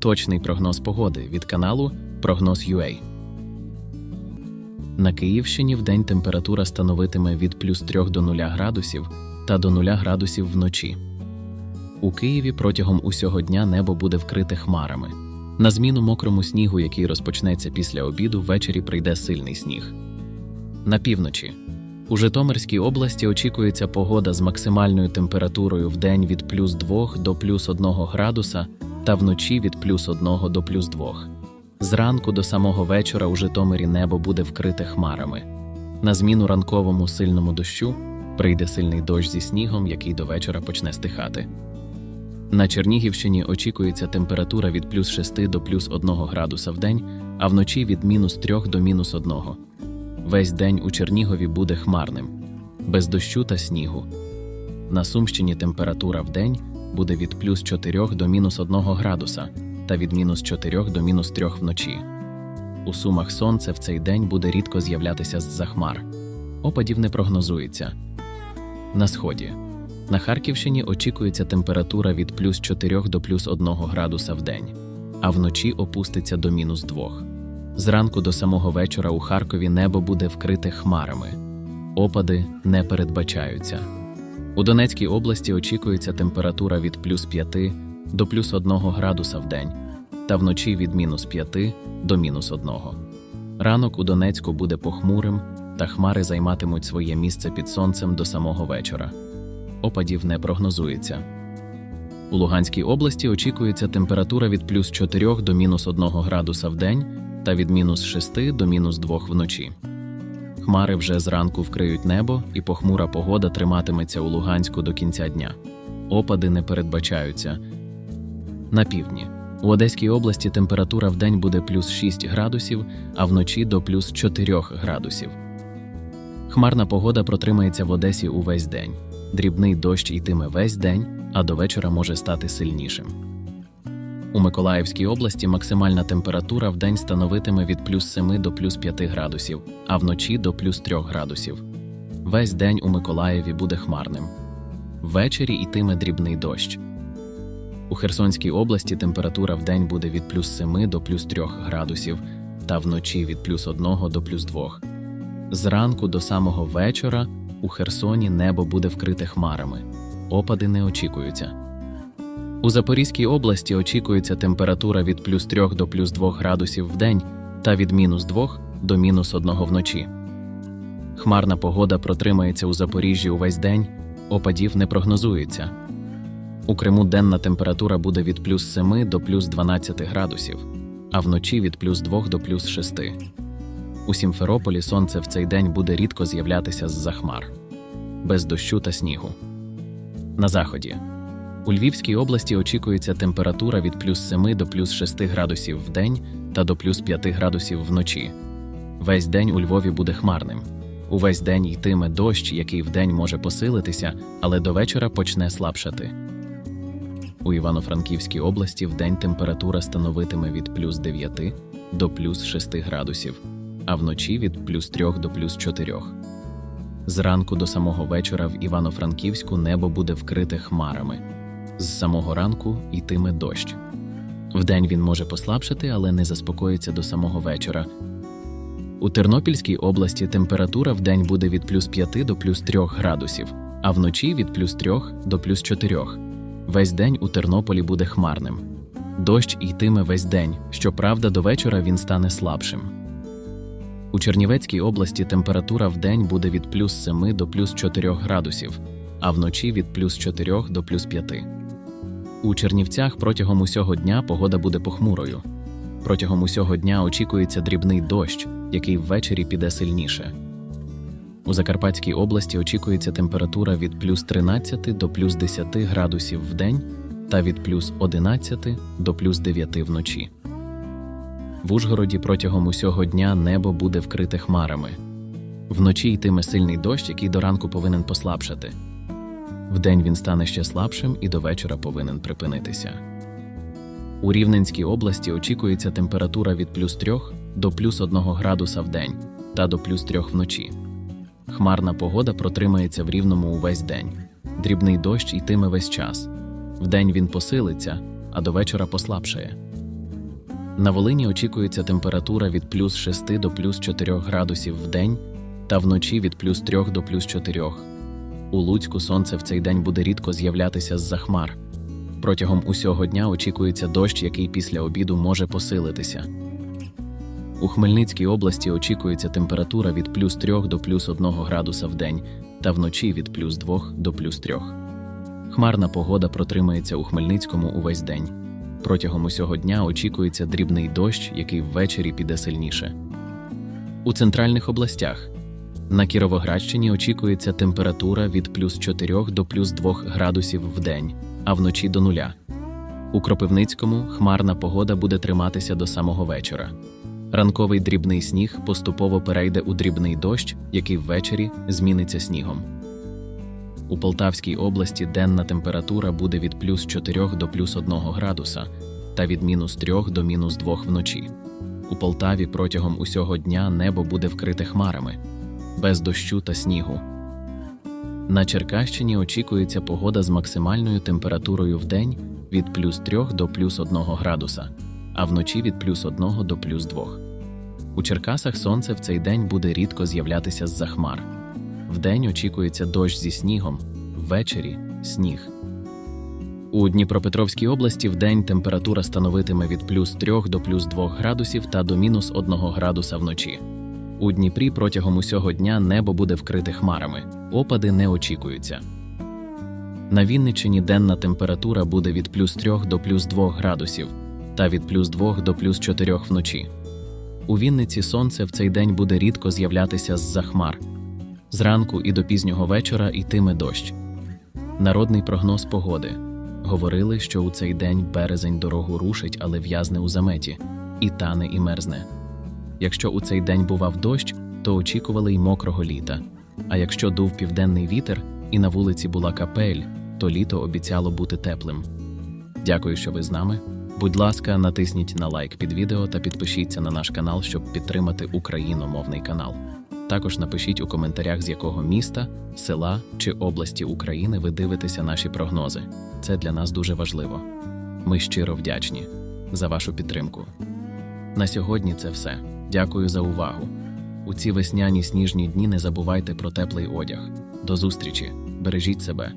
Точний прогноз погоди від каналу Прогноз UA. На Київщині вдень температура становитиме від плюс 3 до 0 градусів та до 0 градусів вночі. У Києві протягом усього дня небо буде вкрите хмарами. На зміну мокрому снігу, який розпочнеться після обіду, ввечері прийде сильний сніг. На півночі. У Житомирській області очікується погода з максимальною температурою в день від плюс 2 до плюс 1 градуса та вночі від плюс 1 до плюс 2. Зранку до самого вечора у Житомирі небо буде вкрите хмарами. На зміну ранковому сильному дощу прийде сильний дощ зі снігом, який до вечора почне стихати. На Чернігівщині очікується температура від плюс 6 до плюс 1 градуса в день, а вночі від мінус 3 до мінус 1. Весь день у Чернігові буде хмарним, без дощу та снігу. На Сумщині температура в день буде від плюс 4 до мінус 1 градуса та від мінус 4 до мінус 3 вночі. У Сумах сонце в цей день буде рідко з'являтися з-за хмар. Опадів не прогнозується. На сході. На Харківщині очікується температура від плюс 4 до плюс 1 градуса в день, а вночі опуститься до мінус 2. Зранку до самого вечора у Харкові небо буде вкрите хмарами. Опади не передбачаються. У Донецькій області очікується температура від плюс 5 до плюс 1 градуса в день, та вночі від мінус 5 до мінус 1. Ранок у Донецьку буде похмурим, та хмари займатимуть своє місце під сонцем до самого вечора. Опадів не прогнозується. У Луганській області очікується температура від плюс 4 до мінус 1 градуса в день та від мінус 6 до мінус 2 вночі. Хмари вже зранку вкриють небо, і похмура погода триматиметься у Луганську до кінця дня. Опади не передбачаються. На півдні. У Одеській області температура в день буде плюс 6 градусів, а вночі до плюс 4 градусів. Хмарна погода протримається в Одесі увесь день. Дрібний дощ йтиме весь день, а до вечора може стати сильнішим. У Миколаївській області максимальна температура в день становитиме від плюс 7 до плюс 5 градусів, а вночі до плюс 3 градусів. Весь день у Миколаєві буде хмарним. Ввечері йтиме дрібний дощ. У Херсонській області температура в день буде від плюс 7 до плюс 3 градусів, та вночі від плюс 1 до плюс 2. Зранку до самого вечора у Херсоні небо буде вкрите хмарами. Опади не очікуються. У Запорізькій області очікується температура від плюс 3 до плюс 2 градусів в день та від мінус 2 до мінус 1 вночі. Хмарна погода протримається у Запоріжжі увесь день, опадів не прогнозується. У Криму денна температура буде від плюс 7 до плюс 12 градусів, а вночі від плюс 2 до плюс 6. У Сімферополі сонце в цей день буде рідко з'являтися з-за хмар, без дощу та снігу. На заході. У Львівській області очікується температура від плюс 7 до плюс 6 градусів в день та до плюс 5 градусів вночі. Весь день у Львові буде хмарним. Увесь день йтиме дощ, який вдень може посилитися, але до вечора почне слабшати. У Івано-Франківській області вдень температура становитиме від плюс 9 до плюс 6 градусів, а вночі від плюс 3 до плюс 4. Зранку до самого вечора в Івано-Франківську небо буде вкрите хмарами. З самого ранку йтиме дощ. Вдень він може послабшати, але не заспокоїться до самого вечора. У Тернопільській області температура вдень буде від плюс 5 до плюс 3 градусів, а вночі від плюс 3 до плюс 4. Весь день у Тернополі буде хмарним. Дощ йтиме весь день, щоправда, до вечора він стане слабшим. У Чернівецькій області температура вдень буде від плюс 7 до плюс 4 градусів, а вночі від плюс 4 до плюс 5. У Чернівцях протягом усього дня погода буде похмурою. Протягом усього дня очікується дрібний дощ, який ввечері піде сильніше. У Закарпатській області очікується температура від плюс 13 до плюс 10 градусів в день та від плюс 11 до плюс 9 вночі. В Ужгороді протягом усього дня небо буде вкрите хмарами. Вночі йтиме сильний дощ, який до ранку повинен послабшати. Вдень він стане ще слабшим і до вечора повинен припинитися. У Рівненській області очікується температура від плюс 3 до плюс 1 градуса в день та до плюс 3 вночі. Хмарна погода протримається в рівному увесь день. Дрібний дощ йтиме весь час. Вдень він посилиться, а до вечора послабшає. На Волині очікується температура від плюс 6 до плюс 4 градусів в день та вночі від плюс 3 до плюс 4. У Луцьку сонце в цей день буде рідко з'являтися з-за хмар. Протягом усього дня очікується дощ, який після обіду може посилитися. У Хмельницькій області очікується температура від плюс 3 до плюс 1 градуса в день та вночі від плюс 2 до плюс 3. Хмарна погода протримається у Хмельницькому увесь день. Протягом усього дня очікується дрібний дощ, який ввечері піде сильніше. У центральних областях на Кіровоградщині очікується температура від плюс 4 до плюс 2 градусів в день, а вночі до нуля. У Кропивницькому хмарна погода буде триматися до самого вечора. Ранковий дрібний сніг поступово перейде у дрібний дощ, який ввечері зміниться снігом. У Полтавській області денна температура буде від плюс 4 до плюс 1 градуса та від мінус 3 до мінус 2 вночі. У Полтаві протягом усього дня небо буде вкрите хмарами, без дощу та снігу. На Черкащині очікується погода з максимальною температурою в день від плюс 3 до плюс 1 градуса, а вночі від плюс 1 до плюс 2. У Черкасах сонце в цей день буде рідко з'являтися з-за хмар. Вдень очікується дощ зі снігом, ввечері сніг. У Дніпропетровській області вдень температура становитиме від плюс 3 до плюс 2 градусів та до мінус 1 градуса вночі. У Дніпрі протягом усього дня небо буде вкрите хмарами, опади не очікуються. На Вінниччині денна температура буде від плюс 3 до плюс 2 градусів та від плюс 2 до плюс 4 вночі. У Вінниці сонце в цей день буде рідко з'являтися з-за хмар. Зранку і до пізнього вечора йтиме дощ. Народний прогноз погоди. Говорили, що у цей день березень дорогу рушить, але в'язне у заметі, і тане, і мерзне. Якщо у цей день бував дощ, то очікували й мокрого літа. А якщо дув південний вітер і на вулиці була капель, то літо обіцяло бути теплим. Дякую, що ви з нами. Будь ласка, натисніть на лайк під відео та підпишіться на наш канал, щоб підтримати україномовний канал. Також напишіть у коментарях, з якого міста, села чи області України ви дивитеся наші прогнози. Це для нас дуже важливо. Ми щиро вдячні за вашу підтримку. На сьогодні це все. Дякую за увагу. У ці весняні сніжні дні не забувайте про теплий одяг. До зустрічі! Бережіть себе!